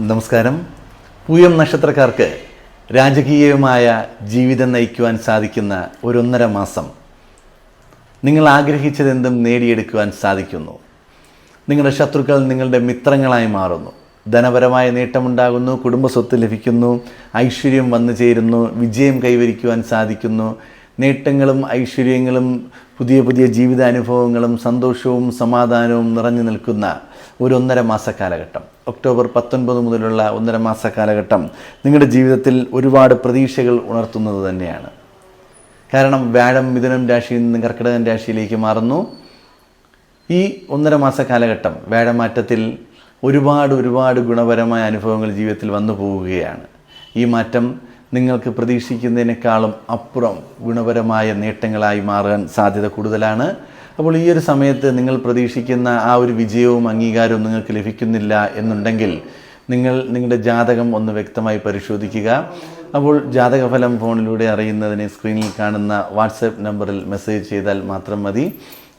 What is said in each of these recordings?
നമസ്കാരം. പൂയം നക്ഷത്രക്കാർക്ക് രാജകീയമായ ജീവിതം നയിക്കുവാൻ സാധിക്കുന്ന ഒരൊന്നര മാസം. നിങ്ങൾ ആഗ്രഹിച്ചതെന്തും നേടിയെടുക്കുവാൻ സാധിക്കുന്നു. നിങ്ങളുടെ ശത്രുക്കൾ നിങ്ങളുടെ മിത്രങ്ങളായി മാറുന്നു. ധനപരമായ നേട്ടമുണ്ടാകുന്നു കുടുംബസ്വത്ത് ലഭിക്കുന്നു ഐശ്വര്യം വന്നു ചേരുന്നു വിജയം കൈവരിക്കുവാൻ സാധിക്കുന്നു. നേട്ടങ്ങളും ഐശ്വര്യങ്ങളും പുതിയ പുതിയ ജീവിതാനുഭവങ്ങളും സന്തോഷവും സമാധാനവും നിറഞ്ഞു നിൽക്കുന്ന ഒരു ഒന്നര മാസ കാലഘട്ടം. ഒക്ടോബർ പത്തൊൻപത് മുതലുള്ള ഒന്നര മാസ കാലഘട്ടം നിങ്ങളുടെ ജീവിതത്തിൽ ഒരുപാട് പ്രതീക്ഷകൾ ഉണർത്തുന്നത് തന്നെയാണ്. കാരണം വ്യാഴം മിഥുനം രാശിയിൽ നിന്ന് കർക്കിടകൻ രാശിയിലേക്ക് മാറുന്നു. ഈ ഒന്നര മാസ കാലഘട്ടം വ്യാഴമാറ്റത്തിൽ ഒരുപാട് ഒരുപാട് ഗുണപരമായ അനുഭവങ്ങൾ ജീവിതത്തിൽ വന്നു പോവുകയാണ്. ഈ മാറ്റം നിങ്ങൾക്ക് പ്രതീക്ഷിക്കുന്നതിനേക്കാളും അപ്പുറം ഗുണപരമായ നേട്ടങ്ങളായി മാറാൻ സാധ്യത കൂടുതലാണ്. അപ്പോൾ ഈ ഒരു സമയത്ത് നിങ്ങൾ പ്രതീക്ഷിക്കുന്ന ആ ഒരു വിജയവും അംഗീകാരവും നിങ്ങൾക്ക് ലഭിക്കുന്നില്ല എന്നുണ്ടെങ്കിൽ നിങ്ങൾ നിങ്ങളുടെ ജാതകം ഒന്ന് വ്യക്തമായി പരിശോധിക്കുക. അപ്പോൾ ജാതകഫലം ഫോണിലൂടെ അറിയുന്നതിന് സ്ക്രീനിൽ കാണുന്ന വാട്സപ്പ് നമ്പറിൽ മെസ്സേജ് ചെയ്താൽ മാത്രം മതി.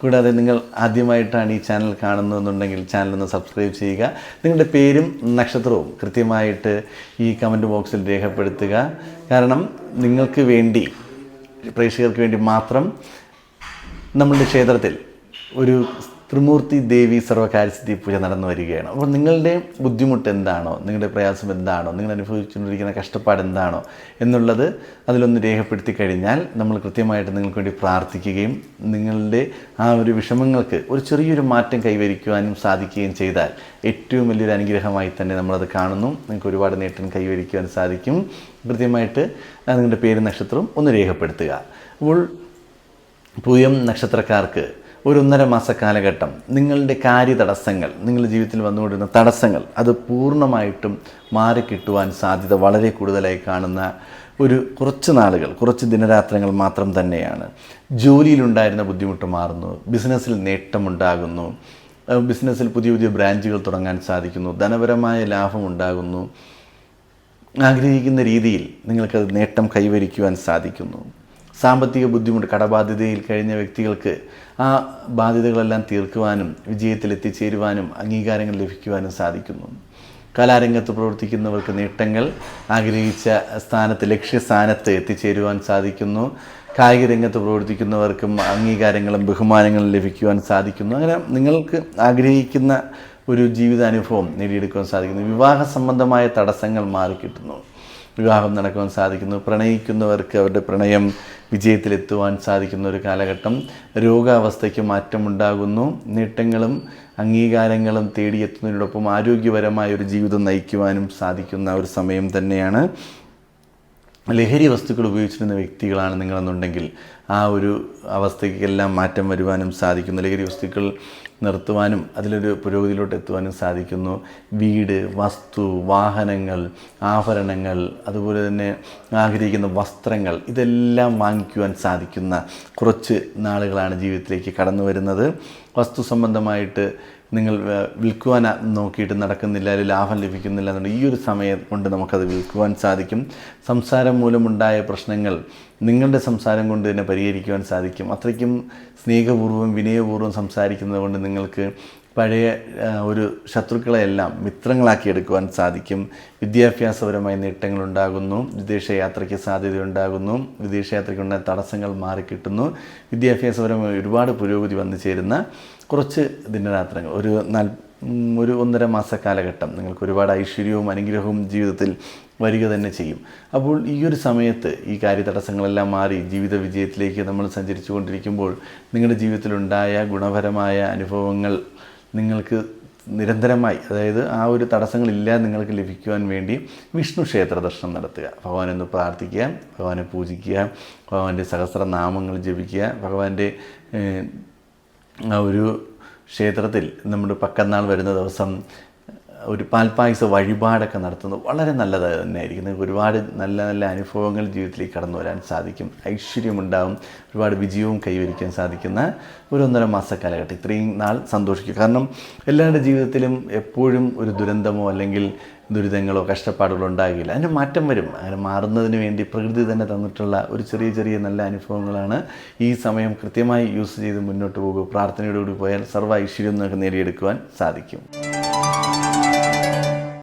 കൂടാതെ നിങ്ങൾ ആദ്യമായിട്ടാണ് ഈ ചാനൽ കാണുന്നതെന്നുണ്ടെങ്കിൽ ചാനൽ ഒന്ന് സബ്സ്ക്രൈബ് ചെയ്യുക. നിങ്ങളുടെ പേരും നക്ഷത്രവും കൃത്യമായിട്ട് ഈ കമന്റ് ബോക്സിൽ രേഖപ്പെടുത്തുക. കാരണം നിങ്ങൾക്ക് വേണ്ടി പ്രേക്ഷകർക്ക് വേണ്ടി മാത്രം നമ്മളുടെ ക്ഷേത്രത്തിൽ ഒരു ത്രിമൂർത്തി ദേവി സർവകാര്യസിദ്ധി പൂജ നടന്നു വരികയാണ്. അപ്പോൾ നിങ്ങളുടെ ബുദ്ധിമുട്ട് എന്താണോ നിങ്ങളുടെ പ്രയാസം എന്താണോ നിങ്ങൾ അനുഭവിച്ചുകൊണ്ടിരിക്കുന്ന കഷ്ടപ്പാട് എന്താണോ എന്നുള്ളത് അതിലൊന്ന് രേഖപ്പെടുത്തി കഴിഞ്ഞാൽ നമ്മൾ കൃത്യമായിട്ട് നിങ്ങൾക്ക് വേണ്ടി പ്രാർത്ഥിക്കുകയും നിങ്ങളുടെ ആ ഒരു വിഷമങ്ങൾക്ക് ഒരു ചെറിയൊരു മാറ്റം കൈവരിക്കുവാനും സാധിക്കുകയും ചെയ്താൽ ഏറ്റവും വലിയൊരു അനുഗ്രഹമായി തന്നെ നമ്മളത് കാണുന്നു. നിങ്ങൾക്ക് ഒരുപാട് നേട്ടം കൈവരിക്കുവാൻ സാധിക്കും. കൃത്യമായിട്ട് നിങ്ങളുടെ പേര് നക്ഷത്രവും ഒന്ന് രേഖപ്പെടുത്തുക. അപ്പോൾ പൂയം നക്ഷത്രക്കാർക്ക് ഒരു ഒന്നര മാസ കാലഘട്ടം നിങ്ങളുടെ കാര്യ തടസ്സങ്ങൾ നിങ്ങളുടെ ജീവിതത്തിൽ വന്നുകൊണ്ടിരുന്ന തടസ്സങ്ങൾ അത് പൂർണമായിട്ടും മാറിക്കിട്ടുവാൻ സാധ്യത വളരെ കൂടുതലായി കാണുന്ന ഒരു കുറച്ച് നാളുകൾ കുറച്ച് ദിനരാത്രങ്ങൾ മാത്രം തന്നെയാണ്. ജോലിയിലുണ്ടായിരുന്ന ബുദ്ധിമുട്ട് മാറുന്നു ബിസിനസ്സിൽ നേട്ടമുണ്ടാകുന്നു ബിസിനസ്സിൽ പുതിയ പുതിയ ബ്രാഞ്ചുകൾ തുടങ്ങാൻ സാധിക്കുന്നു ധനപരമായ ലാഭം ഉണ്ടാകുന്നു. ആഗ്രഹിക്കുന്ന രീതിയിൽ നിങ്ങൾക്കത് നേട്ടം കൈവരിക്കുവാൻ സാധിക്കുന്നു. സാമ്പത്തിക ബുദ്ധിമുട്ട് കടബാധ്യതയിൽ കഴിഞ്ഞ വ്യക്തികൾക്ക് ആ ബാധ്യതകളെല്ലാം തീർക്കുവാനും വിജയത്തിൽ എത്തിച്ചേരുവാനും അംഗീകാരങ്ങൾ ലഭിക്കുവാനും സാധിക്കുന്നു. കലാരംഗത്ത് പ്രവർത്തിക്കുന്നവർക്ക് നേട്ടങ്ങൾ ആഗ്രഹിച്ച സ്ഥാനത്ത് ലക്ഷ്യസ്ഥാനത്ത് എത്തിച്ചേരുവാൻ സാധിക്കുന്നു. കായിക രംഗത്ത് പ്രവർത്തിക്കുന്നവർക്കും അംഗീകാരങ്ങളും ബഹുമാനങ്ങളും ലഭിക്കുവാൻ സാധിക്കുന്നു. അങ്ങനെ നിങ്ങൾക്ക് ആഗ്രഹിക്കുന്ന ഒരു ജീവിതാനുഭവം നേടിയെടുക്കുവാൻ സാധിക്കുന്നു. വിവാഹ സംബന്ധമായ തടസ്സങ്ങൾ മാറിക്കിട്ടുന്നു. വിവാഹം നടക്കുവാൻ സാധിക്കുന്നു. പ്രണയിക്കുന്നവർക്ക് അവരുടെ പ്രണയം വിജയത്തിലെത്തുവാൻ സാധിക്കുന്ന ഒരു കാലഘട്ടം രോഗാവസ്ഥയ്ക്ക് മാറ്റമുണ്ടാകുന്നു. നേട്ടങ്ങളും അംഗീകാരങ്ങളും തേടിയെത്തുന്നതിനോടൊപ്പം ആരോഗ്യപരമായ ഒരു ജീവിതം നയിക്കുവാനും സാധിക്കുന്ന ഒരു സമയം തന്നെയാണ്. ലഹരി വസ്തുക്കൾ ഉപയോഗിച്ചിരുന്ന വ്യക്തികളാണ് നിങ്ങളെന്നുണ്ടെങ്കിൽ ആ ഒരു അവസ്ഥയ്ക്കെല്ലാം മാറ്റം വരുവാനും സാധിക്കുന്നു. ലഹരി വസ്തുക്കൾ നിർത്തുവാനും അതിലൊരു പുരോഗതിയിലോട്ട് എത്തുവാനും സാധിക്കുന്നു. വീട് വസ്തു വാഹനങ്ങൾ ആഭരണങ്ങൾ അതുപോലെ തന്നെ ആഗ്രഹിക്കുന്ന വസ്ത്രങ്ങൾ ഇതെല്ലാം വാങ്ങിക്കുവാൻ സാധിക്കുന്ന കുറച്ച് നാളുകളാണ് ജീവിതത്തിലേക്ക് കടന്നു വരുന്നത്. വസ്തു സംബന്ധമായിട്ട് നിങ്ങൾ വിൽക്കുവാൻ നോക്കിയിട്ട് നടക്കുന്നില്ല അല്ലെങ്കിൽ ലാഭം ലഭിക്കുന്നില്ല എന്നുണ്ടെങ്കിൽ ഈ ഒരു സമയം കൊണ്ട് നമുക്കത് വിൽക്കുവാൻ സാധിക്കും. സംസാരം മൂലമുണ്ടായ പ്രശ്നങ്ങൾ നിങ്ങളുടെ സംസാരം കൊണ്ട് തന്നെ പരിഹരിക്കുവാൻ സാധിക്കും. അത്രയ്ക്കും സ്നേഹപൂർവം വിനയപൂർവം സംസാരിക്കുന്നത് കൊണ്ട് നിങ്ങൾക്ക് പഴയ ഒരു ശത്രുക്കളെയെല്ലാം മിത്രങ്ങളാക്കി എടുക്കുവാൻ സാധിക്കും. വിദ്യാഭ്യാസപരമായ നേട്ടങ്ങളുണ്ടാകുന്നു. വിദേശയാത്രയ്ക്ക് സാധ്യതയുണ്ടാകുന്നു. വിദേശയാത്രയ്ക്കുണ്ടായ തടസ്സങ്ങൾ മാറിക്കിട്ടുന്നു. വിദ്യാഭ്യാസപരമായ ഒരുപാട് പുരോഗതി വന്നു ചേരുന്ന കുറച്ച് ദിനരാത്രങ്ങൾ. ഒരു നാല് ഒരു ഒന്നര മാസ കാലഘട്ടം. നിങ്ങൾക്ക് ഒരുപാട് ഐശ്വര്യവും അനുഗ്രഹവും ജീവിതത്തിൽ വരിക തന്നെ ചെയ്യും. അപ്പോൾ ഈ ഒരു സമയത്ത് ഈ കാര്യതടസ്സങ്ങളെല്ലാം മാറി ജീവിത വിജയത്തിലേക്ക് നമ്മൾ സഞ്ചരിച്ചു കൊണ്ടിരിക്കുമ്പോൾ നിങ്ങളുടെ ജീവിതത്തിലുണ്ടായ ഗുണപരമായ അനുഭവങ്ങൾ നിങ്ങൾക്ക് നിരന്തരമായി അതായത് ആ ഒരു തടസ്സങ്ങളില്ലാതെ നിങ്ങൾക്ക് ലഭിക്കുവാൻ വേണ്ടി വിഷ്ണു ക്ഷേത്ര ദർശനം നടത്തുക. ഭഗവാനെ ഒന്ന് പ്രാർത്ഥിക്കുക ഭഗവാനെ പൂജിക്കുക ഭഗവാന്റെ സഹസ്രനാമങ്ങൾ ജപിക്കുക ഭഗവാന്റെ ആ ഒരു ക്ഷേത്രത്തിൽ നമ്മുടെ പക്കന്നാൾ വരുന്ന ദിവസം ഒരു പാൽപ്പായസ വഴിപാടൊക്കെ നടത്തുന്നത് വളരെ നല്ലത് തന്നെയായിരിക്കും. ഒരുപാട് നല്ല നല്ല അനുഭവങ്ങൾ ജീവിതത്തിലേക്ക് കടന്നു വരാൻ സാധിക്കും. ഐശ്വര്യമുണ്ടാവും. ഒരുപാട് വിജയവും കൈവരിക്കാൻ സാധിക്കുന്ന ഒരു ഒന്നര മാസ കാലഘട്ടം. ഇത്രയും നാൾ സന്തോഷിക്കുക. കാരണം എല്ലാവരുടെ ജീവിതത്തിലും എപ്പോഴും ഒരു ദുരന്തമോ അല്ലെങ്കിൽ ദുരിതങ്ങളോ കഷ്ടപ്പാടുകളോ ഉണ്ടാകില്ല. അതിന് മാറ്റം വരും. അങ്ങനെ മാറുന്നതിന് വേണ്ടി പ്രകൃതി തന്നെ തന്നിട്ടുള്ള ഒരു ചെറിയ ചെറിയ നല്ല അനുഭവങ്ങളാണ് ഈ സമയം കൃത്യമായി യൂസ് ചെയ്ത് മുന്നോട്ട് പോകുക. പ്രാർത്ഥനയോടുകൂടി പോയാൽ സർവ ഐശ്വര്യം നിങ്ങൾക്ക് നേടിയെടുക്കുവാൻ സാധിക്കും.